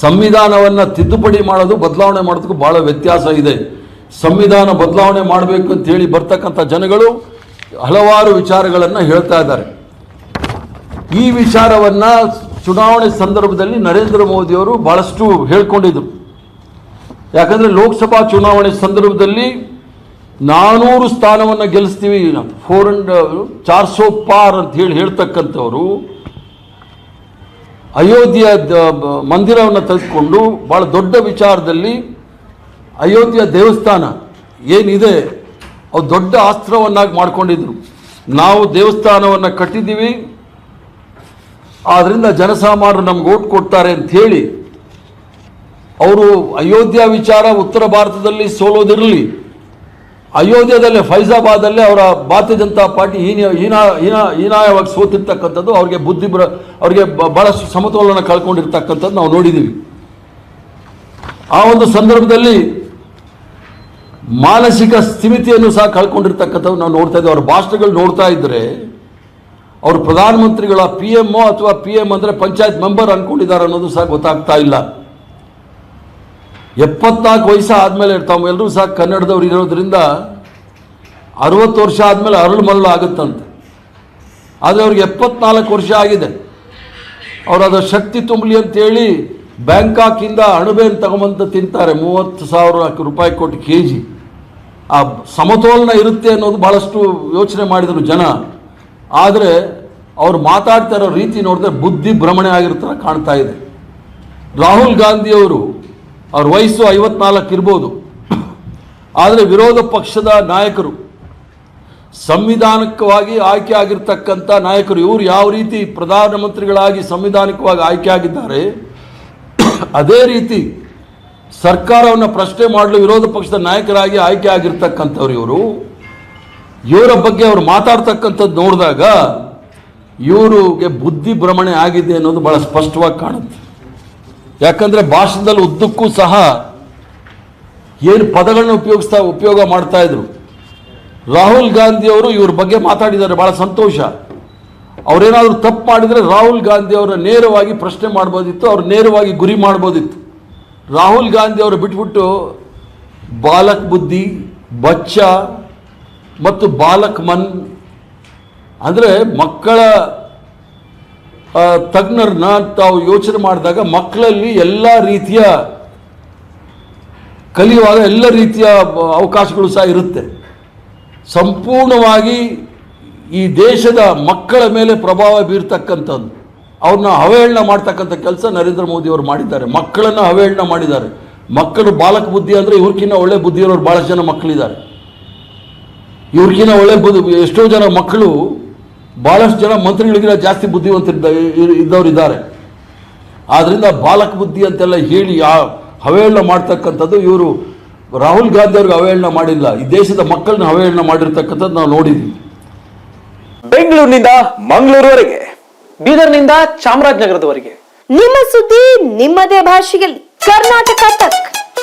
ಸಂವಿಧಾನವನ್ನು ತಿದ್ದುಪಡಿ ಮಾಡೋದು ಬದಲಾವಣೆ ಮಾಡೋದಕ್ಕೂ ಭಾಳ ವ್ಯತ್ಯಾಸ ಇದೆ. ಸಂವಿಧಾನ ಬದಲಾವಣೆ ಮಾಡಬೇಕು ಅಂತ ಹೇಳಿ ಬರ್ತಕ್ಕಂಥ ಜನಗಳು ಹಲವಾರು ವಿಚಾರಗಳನ್ನು ಹೇಳ್ತಾ ಇದ್ದಾರೆ. ಈ ವಿಚಾರವನ್ನು ಚುನಾವಣೆ ಸಂದರ್ಭದಲ್ಲಿ ನರೇಂದ್ರ ಮೋದಿಯವರು ಭಾಳಷ್ಟು ಹೇಳ್ಕೊಂಡಿದ್ರು. ಯಾಕಂದರೆ ಲೋಕಸಭಾ ಚುನಾವಣೆ ಸಂದರ್ಭದಲ್ಲಿ ನಾನೂರು ಸ್ಥಾನವನ್ನು ಗೆಲ್ಲಿಸ್ತೀವಿ ಫೋರ್ ಹಂಡ್ರೆಡ್ ಚಾರ್ ಸೋ ಪಾರ್ ಅಂತ ಹೇಳಿ ಹೇಳ್ತಕ್ಕಂಥವ್ರು ಅಯೋಧ್ಯೆಯ ಮಂದಿರವನ್ನು ತೆಗೆದುಕೊಂಡು ಭಾಳ ದೊಡ್ಡ ವಿಚಾರದಲ್ಲಿ ಅಯೋಧ್ಯೆಯ ದೇವಸ್ಥಾನ ಏನಿದೆ, ಅವು ದೊಡ್ಡ ಅಸ್ತ್ರವನ್ನಾಗಿ ಮಾಡ್ಕೊಂಡಿದ್ರು. ನಾವು ದೇವಸ್ಥಾನವನ್ನು ಕಟ್ಟಿದ್ದೀವಿ ಆದ್ದರಿಂದ ಜನಸಾಮಾನ್ಯರು ನಮ್ಗೆ ಓಟ್ ಕೊಡ್ತಾರೆ ಅಂತ ಹೇಳಿ, ಅವರು ಅಯೋಧ್ಯ ವಿಚಾರ ಉತ್ತರ ಭಾರತದಲ್ಲಿ ಸೋಲೋದಿರಲಿ ಅಯೋಧ್ಯದಲ್ಲಿ ಫೈಜಾಬಾದಲ್ಲಿ ಅವರ ಭಾರತೀಯ ಜನತಾ ಪಾರ್ಟಿ ಹೀನ ಹೀನ ಹೀನ, ಹೀನಾಯವಾಗಿ ಸೋತಿರ್ತಕ್ಕಂಥದ್ದು ಅವ್ರಿಗೆ ಬುದ್ಧಿ ಬರ, ಅವ್ರಿಗೆ ಬಹಳಷ್ಟು ಸಮತೋಲನ ಕಳ್ಕೊಂಡಿರ್ತಕ್ಕಂಥದ್ದು ನಾವು ನೋಡಿದ್ದೀವಿ. ಆ ಒಂದು ಸಂದರ್ಭದಲ್ಲಿ ಮಾನಸಿಕ ಸ್ಥಿಮಿತಿಯನ್ನು ಸಹ ಕಳ್ಕೊಂಡಿರ್ತಕ್ಕಂಥದ್ದು ನಾವು ನೋಡ್ತಾ ಇದ್ದೀವಿ. ಅವ್ರ ಭಾಷಣಗಳು ನೋಡ್ತಾ ಇದ್ದರೆ ಅವರು ಪ್ರಧಾನಮಂತ್ರಿಗಳ ಪಿ ಎಂ ಅಥವಾ ಪಿ ಎಂ ಅಂದರೆ ಪಂಚಾಯತ್ ಮೆಂಬರ್ ಅನ್ಕೊಂಡಿದ್ದಾರೆ ಅನ್ನೋದು ಸಹ ಗೊತ್ತಾಗ್ತಾ ಇಲ್ಲ. ಎಪ್ಪತ್ನಾಲ್ಕು ವಯಸ್ಸು ಆದಮೇಲೆ ತಾವೆಲ್ಲರೂ ಸಹ ಕನ್ನಡದವ್ರು ಇರೋದ್ರಿಂದ ಅರವತ್ತು ವರ್ಷ ಆದಮೇಲೆ ಅರಳು ಮರಳು ಆಗುತ್ತಂತೆ. ಆದರೆ ಅವ್ರಿಗೆ ಎಪ್ಪತ್ನಾಲ್ಕು ವರ್ಷ ಆಗಿದೆ. ಅವರು ಅದರ ಶಕ್ತಿ ತುಂಬಲಿ ಅಂತೇಳಿ ಬ್ಯಾಂಕಾಕಿಂದ ಅಣಬೆಯನ್ನು ತಗೊಂಬಂತ ತಿಂತಾರೆ. ಮೂವತ್ತು ಸಾವಿರ ರೂಪಾಯಿ ಕೊಟ್ಟು ಕೆ ಜಿ ಆ ಸಮತೋಲನ ಇರುತ್ತೆ ಅನ್ನೋದು ಭಾಳಷ್ಟು ಯೋಚನೆ ಮಾಡಿದರು ಜನ. ಆದರೆ ಅವ್ರು ಮಾತಾಡ್ತಾ ಇರೋ ರೀತಿ ನೋಡಿದ್ರೆ ಬುದ್ಧಿ ಭ್ರಮಣೆ ಆಗಿರ್ತಾರೆ ಕಾಣ್ತಾ ಇದೆ. ರಾಹುಲ್ ಗಾಂಧಿಯವರು ಅವ್ರ ವಯಸ್ಸು ಐವತ್ನಾಲ್ಕು ಇರ್ಬೋದು. ಆದರೆ ವಿರೋಧ ಪಕ್ಷದ ನಾಯಕರು, ಸಂವಿಧಾನಿಕವಾಗಿ ಆಯ್ಕೆ ಆಗಿರ್ತಕ್ಕಂಥ ನಾಯಕರು, ಇವರು ಯಾವ ರೀತಿ ಪ್ರಧಾನಮಂತ್ರಿಗಳಾಗಿ ಸಂವಿಧಾನಿಕವಾಗಿ ಆಯ್ಕೆ ಆಗಿದ್ದಾರೆ, ಅದೇ ರೀತಿ ಸರ್ಕಾರವನ್ನು ಪ್ರಶ್ನೆ ಮಾಡಲು ವಿರೋಧ ಪಕ್ಷದ ನಾಯಕರಾಗಿ ಆಯ್ಕೆ ಆಗಿರ್ತಕ್ಕಂಥವ್ರು ಇವರು. ಇವರ ಬಗ್ಗೆ ಅವರು ಮಾತಾಡ್ತಕ್ಕಂಥದ್ದು ನೋಡಿದಾಗ ಇವರಿಗೆ ಬುದ್ಧಿ ಭ್ರಮಣೆ ಆಗಿದೆ ಅನ್ನೋದು ಬಹಳ ಸ್ಪಷ್ಟವಾಗಿ ಕಾಣುತ್ತೆ. ಯಾಕಂದರೆ ಭಾಷಣದಲ್ಲಿ ಉದ್ದಕ್ಕೂ ಸಹ ಏನು ಪದಗಳನ್ನ ಉಪಯೋಗಿಸ್ತಾ ಉಪಯೋಗ ಮಾಡ್ತಾ ಇದ್ರು. ರಾಹುಲ್ ಗಾಂಧಿ ಅವರು ಇವ್ರ ಬಗ್ಗೆ ಮಾತಾಡಿದ್ದಾರೆ, ಬಹಳ ಸಂತೋಷ. ಅವರೇನಾದರೂ ತಪ್ಪು ಮಾಡಿದರೆ ರಾಹುಲ್ ಗಾಂಧಿ ಅವರ ನೇರವಾಗಿ ಪ್ರಶ್ನೆ ಮಾಡ್ಬೋದಿತ್ತು, ಅವ್ರು ನೇರವಾಗಿ ಗುರಿ ಮಾಡ್ಬೋದಿತ್ತು. ರಾಹುಲ್ ಗಾಂಧಿ ಅವರು ಬಿಟ್ಬಿಟ್ಟು ಬಾಲಕ್ ಬುದ್ಧಿ, ಬಚ್ಚ ಮತ್ತು ಬಾಲಕ್ ಮನ್. ಅಂದರೆ ಮಕ್ಕಳ ತಜ್ಞರನ್ನ ತಾವು ಯೋಚನೆ ಮಾಡಿದಾಗ ಮಕ್ಕಳಲ್ಲಿ ಎಲ್ಲ ರೀತಿಯ ಕಲಿಯುವಾಗ ಎಲ್ಲ ರೀತಿಯ ಅವಕಾಶಗಳು ಸಹ ಇರುತ್ತೆ. ಸಂಪೂರ್ಣವಾಗಿ ಈ ದೇಶದ ಮಕ್ಕಳ ಮೇಲೆ ಪ್ರಭಾವ ಬೀರ್ತಕ್ಕಂಥದ್ದು. ಅವ್ರನ್ನ ಅವಹೇಳನ ಮಾಡ್ತಕ್ಕಂಥ ಕೆಲಸ ನರೇಂದ್ರ ಮೋದಿ ಅವರು ಮಾಡಿದ್ದಾರೆ. ಮಕ್ಕಳನ್ನು ಅವಹೇಳನ ಮಾಡಿದ್ದಾರೆ. ಮಕ್ಕಳು ಬಾಲಕ ಬುದ್ಧಿ ಅಂದರೆ ಇವ್ರಕ್ಕಿಂತ ಒಳ್ಳೆ ಬುದ್ಧಿಯಿರೋರು ಭಾಳಷ್ಟು ಜನ ಮಕ್ಕಳಿದ್ದಾರೆ. ಇವ್ರಿಗಿನ ಒಳ್ಳೆ ಬುದ್ಧಿ ಎಷ್ಟೋ ಜನ ಮಕ್ಕಳು ಭಾಳಷ್ಟು ಜನ ಮಂತ್ರಿಗಳಿಗಿಂತ ಜಾಸ್ತಿ ಬುದ್ಧಿವಂತ ಇದ್ದವರು ಇದ್ದವ್ರು ಇದ್ದಾರೆ. ಆದ್ದರಿಂದ ಬಾಲಕ ಬುದ್ಧಿ ಅಂತೆಲ್ಲ ಹೇಳಿ ಆ ಅವಹೇಳನ ಮಾಡ್ತಕ್ಕಂಥದ್ದು ಇವರು ರಾಹುಲ್ ಗಾಂಧಿ ಅವ್ರಿಗೆ ಅವಹೇಳನ ಮಾಡಿಲ್ಲ. ಈ ದೇಶದ ಮಕ್ಕಳನ್ನ ಅವಹೇಳನ ಮಾಡಿರ್ತಕ್ಕಂಥದ್ದು ನಾವು ನೋಡಿದ್ವಿ. ಬೆಂಗಳೂರಿನಿಂದ ಮಂಗಳೂರುವರೆಗೆ ಬೀದರ್ನಿಂದ ಚಾಮರಾಜನಗರದವರೆಗೆ. ನಿಮ್ಮ ಸುದ್ದಿ ನಿಮ್ಮದೇ ಭಾಷೆಯಲ್ಲಿ. ಕರ್ನಾಟಕ ತಕ್.